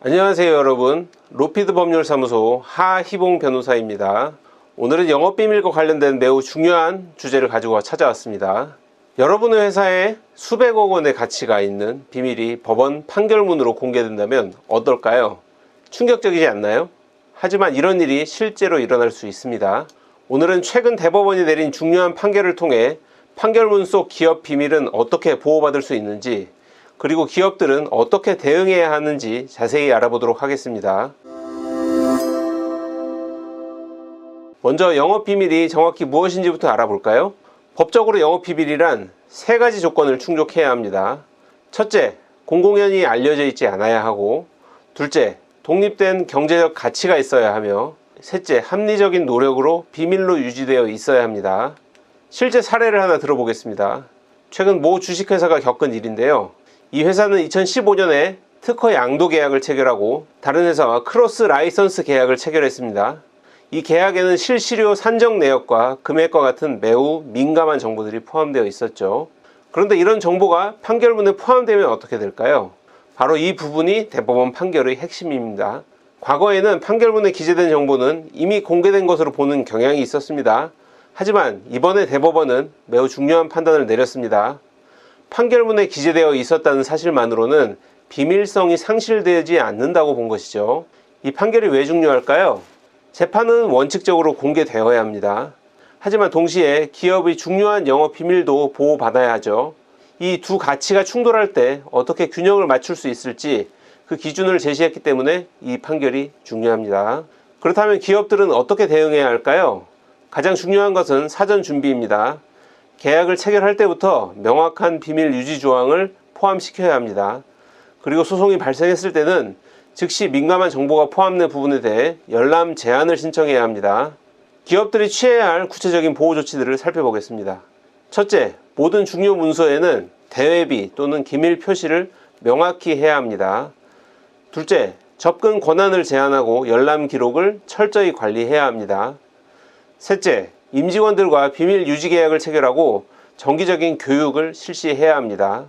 안녕하세요 여러분 로피드 법률사무소 하희봉 변호사입니다 오늘은 영업비밀과 관련된 매우 중요한 주제를 가지고 찾아왔습니다 여러분의 회사에 수백억 원의 가치가 있는 비밀이 법원 판결문으로 공개된다면 어떨까요? 충격적이지 않나요? 하지만 이런 일이 실제로 일어날 수 있습니다 오늘은 최근 대법원이 내린 중요한 판결을 통해 판결문 속 기업 비밀은 어떻게 보호받을 수 있는지 그리고 기업들은 어떻게 대응해야 하는지 자세히 알아보도록 하겠습니다. 먼저 영업 비밀이 정확히 무엇인지부터 알아볼까요? 법적으로 영업 비밀이란 세 가지 조건을 충족해야 합니다. 첫째, 공공연히 알려져 있지 않아야 하고, 둘째, 독립된 경제적 가치가 있어야 하며, 셋째, 합리적인 노력으로 비밀로 유지되어 있어야 합니다. 실제 사례를 하나 들어보겠습니다. 최근 모 주식회사가 겪은 일인데요. 이 회사는 2015년에 특허 양도 계약을 체결하고 다른 회사와 크로스 라이선스 계약을 체결했습니다. 이 계약에는 실시료 산정 내역과 금액과 같은 매우 민감한 정보들이 포함되어 있었죠. 그런데 이런 정보가 판결문에 포함되면 어떻게 될까요? 바로 이 부분이 대법원 판결의 핵심입니다. 과거에는 판결문에 기재된 정보는 이미 공개된 것으로 보는 경향이 있었습니다. 하지만 이번에 대법원은 매우 중요한 판단을 내렸습니다. 판결문에 기재되어 있었다는 사실만으로는 비밀성이 상실되지 않는다고 본 것이죠. 이 판결이 왜 중요할까요? 재판은 원칙적으로 공개되어야 합니다. 하지만 동시에 기업의 중요한 영업 비밀도 보호받아야 하죠. 이 두 가치가 충돌할 때 어떻게 균형을 맞출 수 있을지 그 기준을 제시했기 때문에 이 판결이 중요합니다. 그렇다면 기업들은 어떻게 대응해야 할까요? 가장 중요한 것은 사전 준비입니다. 계약을 체결할 때부터 명확한 비밀 유지 조항을 포함시켜야 합니다. 그리고 소송이 발생했을 때는 즉시 민감한 정보가 포함된 부분에 대해 열람 제한을 신청해야 합니다. 기업들이 취해야 할 구체적인 보호 조치들을 살펴보겠습니다. 첫째, 모든 중요 문서에는 대외비 또는 기밀 표시를 명확히 해야 합니다. 둘째, 접근 권한을 제한하고 열람 기록을 철저히 관리해야 합니다. 셋째, 임직원들과 비밀 유지 계약을 체결하고 정기적인 교육을 실시해야 합니다.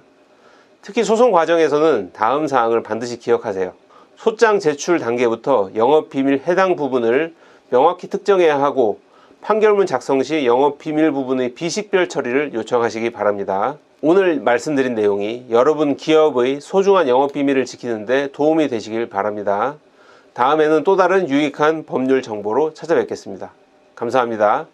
특히 소송 과정에서는 다음 사항을 반드시 기억하세요. 소장 제출 단계부터 영업 비밀 해당 부분을 명확히 특정해야 하고 판결문 작성 시 영업 비밀 부분의 비식별 처리를 요청하시기 바랍니다. 오늘 말씀드린 내용이 여러분 기업의 소중한 영업 비밀을 지키는데 도움이 되시길 바랍니다. 다음에는 또 다른 유익한 법률 정보로 찾아뵙겠습니다. 감사합니다.